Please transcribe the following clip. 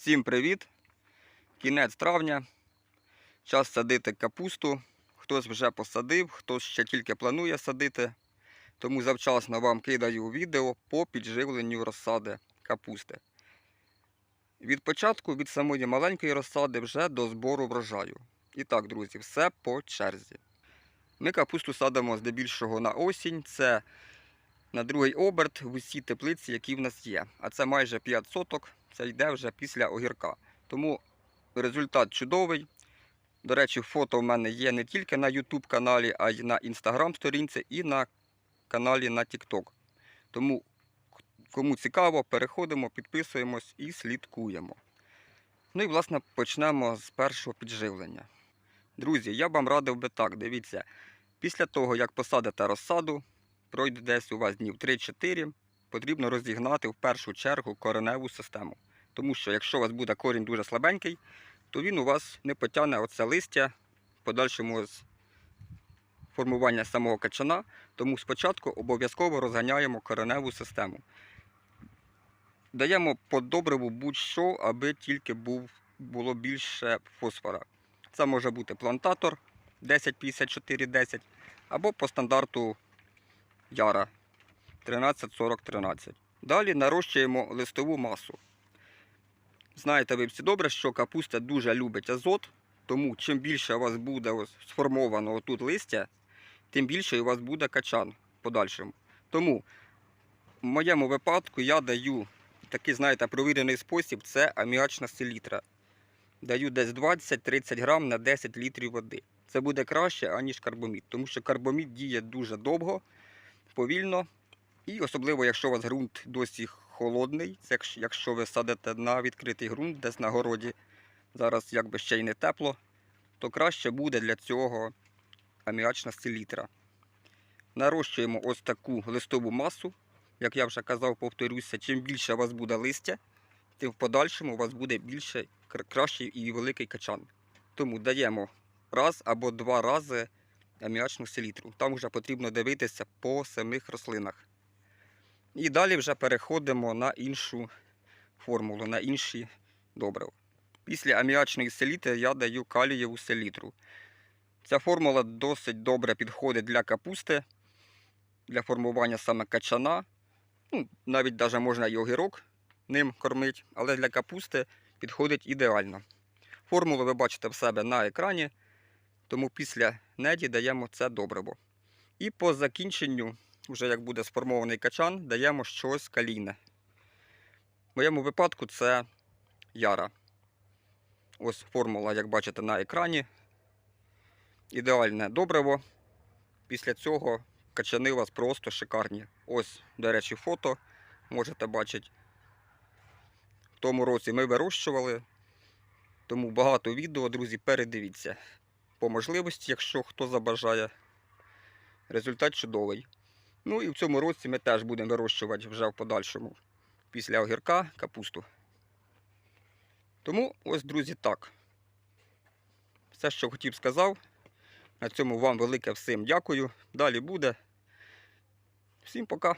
Всім привіт! Кінець травня. Час садити капусту. Хтось вже посадив, хтось ще тільки планує садити. Тому завчасно вам кидаю відео по підживленню розсади капусти. Від початку, від самої маленької розсади вже до збору врожаю. І так, друзі, все по черзі. Ми капусту садимо здебільшого на осінь. Це на другий оберт в усі теплиці, які в нас є. А це майже 5 соток, це йде вже після огірка. Тому результат чудовий. До речі, фото в мене є не тільки на YouTube каналі, а й на Instagram сторінці і на каналі на TikTok. Тому, кому цікаво, переходимо, підписуємось і слідкуємо. Ну і, власне, почнемо з першого підживлення. Друзі, я вам радив би так, дивіться, після того, як посадите розсаду, пройде десь у вас днів 3-4, потрібно розігнати в першу чергу кореневу систему. Тому що якщо у вас буде корінь дуже слабенький, то він у вас не потягне оце листя в подальшому з формування самого качана. Тому спочатку обов'язково розганяємо кореневу систему. Даємо по добриву будь-що, аби тільки був, було більше фосфора. Це може бути плантатор 105410 або по стандарту Яра 134013. Далі нарощуємо листову масу. Знаєте ви всі добре, що капуста дуже любить азот, тому чим більше у вас буде сформовано отут листя, тим більше у вас буде качан подальшому. Тому в моєму випадку я даю такий, знаєте, провірений спосіб це аміачна селітра. Даю десь 20-30 грам на 10 літрів води. Це буде краще, аніж карбомід, тому що карбомід діє дуже довго, повільно. І особливо, якщо у вас ґрунт досі холодний, це якщо- ви садите на відкритий ґрунт, десь на городі, зараз якби ще й не тепло, то краще буде для цього аміачна селітра. Нарощуємо ось таку листову масу. Як я вже казав, повторюся, чим більше у вас буде листя, тим в подальшому у вас буде більше кращий і великий качан. Тому даємо раз або два рази аміачну селітру. Там вже потрібно дивитися по самих рослинах. І далі вже переходимо на іншу формулу, на інші добрива. Після аміачної селітри я даю калієву селітру. Ця формула досить добре підходить для капусти, для формування саме качана. Ну, навіть навіть можна і огірок ним кормити, але для капусти підходить ідеально. Формулу ви бачите в себе на екрані, тому після неді даємо це добриво. І по закінченню, вже як буде сформований качан, даємо щось калійне. В моєму випадку це яра. Ось формула, як бачите, на екрані. Ідеальне добриво. Після цього качани у вас просто шикарні. Ось, до речі, фото можете бачити. В тому році ми вирощували, тому багато відео, друзі, передивіться. По можливості, якщо хто забажає. Результат чудовий. Ну і в цьому році ми теж будемо вирощувати вже в подальшому після огірка капусту. Тому ось, друзі, так. Все, що хотів, сказав. На цьому вам велике всім дякую. Далі буде. Всім пока.